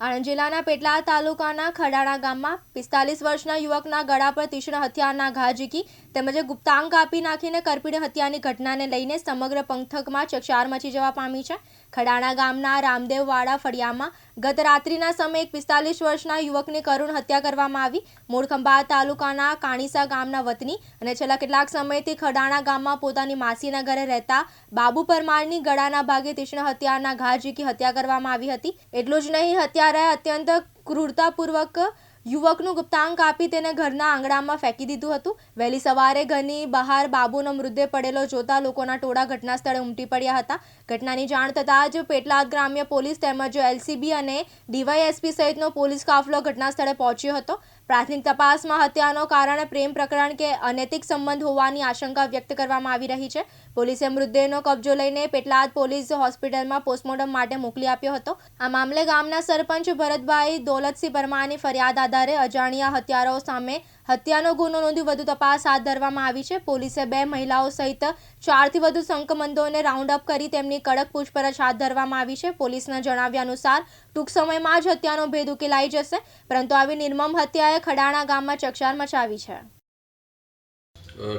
આણંદ જિલ્લાના પેટલાદ તાલુકાના ખડાણા ગામમાં પિસ્તાલીસ વર્ષના યુવકના ગળા પર તીક્ષ્ણ હથિયારના ઘા ઝીકી તેમજ ગુપ્તાંગ કાપી નાખીને કરપીણ હત્યાની ઘટનાને લઈને સમગ્ર પંથકમાં ચકચાર મચી જવા પામી છે. ખડાણા ગામના રામદેવવાડા ફળિયામાં ગત રાત્રિના સમયે એક પિસ્તાલીસ વર્ષના યુવકની કરુણ હત્યા કરવામાં આવી. મૂળ ખંભાત તાલુકાના કાણીસા ગામના વતની અને છેલ્લા કેટલાક સમયથી ખડાણા ગામમાં પોતાની માસીના ઘરે રહેતા બાબુ પરમારની ગળાના ભાગે તીક્ષ્ણ હત્યારના ઘા ઝીકી હત્યા કરવામાં આવી હતી. એટલું જ નહીં હત્યારાએ અત્યંત ક્રૂરતાપૂર્વક યુવકનું ગુપ્તાંક આપી તેને ઘરના આંગણામાં ફેંકી દીધું હતું. વહેલી સવારે ઘરની બહાર બાબુનો મૃતદેહ પડેલો જોતા લોકોના ટોળા ઘટના સ્થળે ઉમટી પડ્યા હતા. ઘટનાની જાણ થતાં જ પેટલાદ ગ્રામ્ય પોલીસ તેમજ એલસીબી અને ડીવાયએસપી સહિતનો પોલીસ કાફલો ઘટના સ્થળે પહોંચ્યો હતો. પ્રાથમિક તપાસમાં હત્યાનો કારણ પ્રેમ પ્રકરણ કે અનૈતિક સંબંધ હોવાની આશંકા વ્યક્ત કરવામાં આવી રહી છે. પોલીસે મૃતદેહનો કબજો લઈને પેટલાદ પોલીસ હોસ્પિટલમાં પોસ્ટમોર્ટમ માટે મોકલી આપ્યો હતો. આ મામલે ગામના સરપંચ ભરતભાઈ દોલતસિંહ પરમાની ફરિયાદ આધારે અજાણ્યા હત્યારાઓ સામે હત્યાનો ગુનો નોંધી વધુ તપાસ હાથ ધરવામાં આવી છે. પોલીસે બે મહિલાઓ સહિત ચારથી વધુ સંકમંદોને રાઉન્ડ અપ કરી તેમની કડક પૂછપરછ હાથ ધરવામાં આવી છે. પોલીસના જણાવ્યા અનુસાર, ટૂંક સમયમાં જ હત્યાનો ભેદ ઉકેલાઈ જશે, પરંતુ આવી નિર્મમ હત્યાએ ખડાણા ગામમાં ચકચાર મચાવી છે.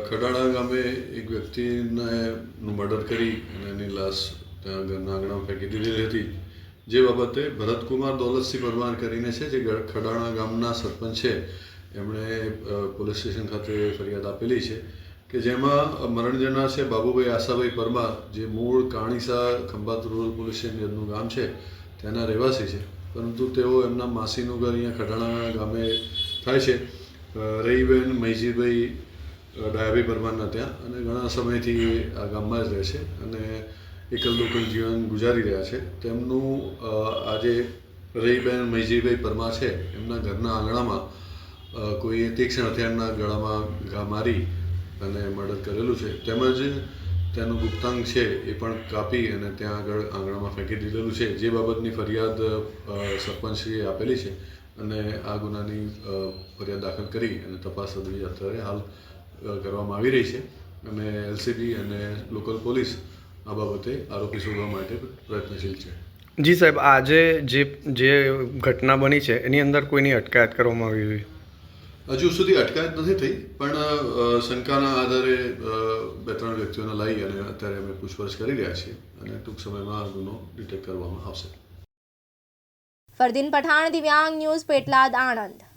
ખડાણા ગામે એક વ્યક્તિને મર્ડર કરી અને એની લાશ ત્યાં ઘરના આંગણામાં ફેંકી દીધેલી હતી. જે બાબતે ભરતકુમાર દોલતસિંહ પરમાર કરીને છે, જે ખડાણા ગામના સરપંચ છે, એમણે પોલીસ સ્ટેશન ખાતે ફરિયાદ આપેલી છે કે જેમાં મરણ જનાર છે, બાબુભાઈ આશાભાઈ પરમાર, જે મૂળ કાણીસા ખંભાત રૂરલ પોલીસ સ્ટેશનનું ગામ છે, ત્યાંના રહેવાસી છે. પરંતુ તેઓ એમના માસીનું ઘર અહીંયા ખડાણા ગામે થાય છે. રહીબેન મૈજીભાઈ ડાયાભાઈ પરમારના ત્યાં અને ઘણા સમયથી આ ગામમાં જ રહે છે અને એકલ લોકલ જીવન ગુજારી રહ્યા છે. તેમનું આજે રહીબેન મૈજીભાઈ પરમાર છે. એમના ઘરના આંગણામાં કોઈએ તીક્ષ્ણ હથિયારના ગળામાં ઘા મારી અને મર્ડર કરેલું છે. તેમજ તેનું ગુપ્તાંગ છે એ પણ કાપી અને ત્યાં આગળ આંગણામાં ફેંકી દીધેલું છે. જે બાબતની ફરિયાદ સરપંચશ્રીએ આપેલી છે અને આ ગુનાની ફરિયાદ દાખલ કરી અને તપાસ અત્યારે હાલ કરવામાં આવી રહી છે. અને એલસીબી અને લોકલ પોલીસ આ બાબતે આરોપી શોધવા માટે પ્રયત્નશીલ છે. જી સાહેબ આજે જે જે ઘટના બની છે એની અંદર કોઈની અટકાયત કરવામાં આવી હોય? હજુ સુધી અટકાયત નથી થઈ પણ શંકાના આધારે બે ત્રણ વ્યક્તિઓને લઈ અને અત્યારે અમે પૂછપરછ કરી રહ્યા છીએ અને ટૂંક સમયમાં ગુનો ડિટેક્ટ કરવામાં આવશે. ફરદીન પઠાણ દિવ્યાંગ ન્યૂઝ પેટલાદ આણંદ.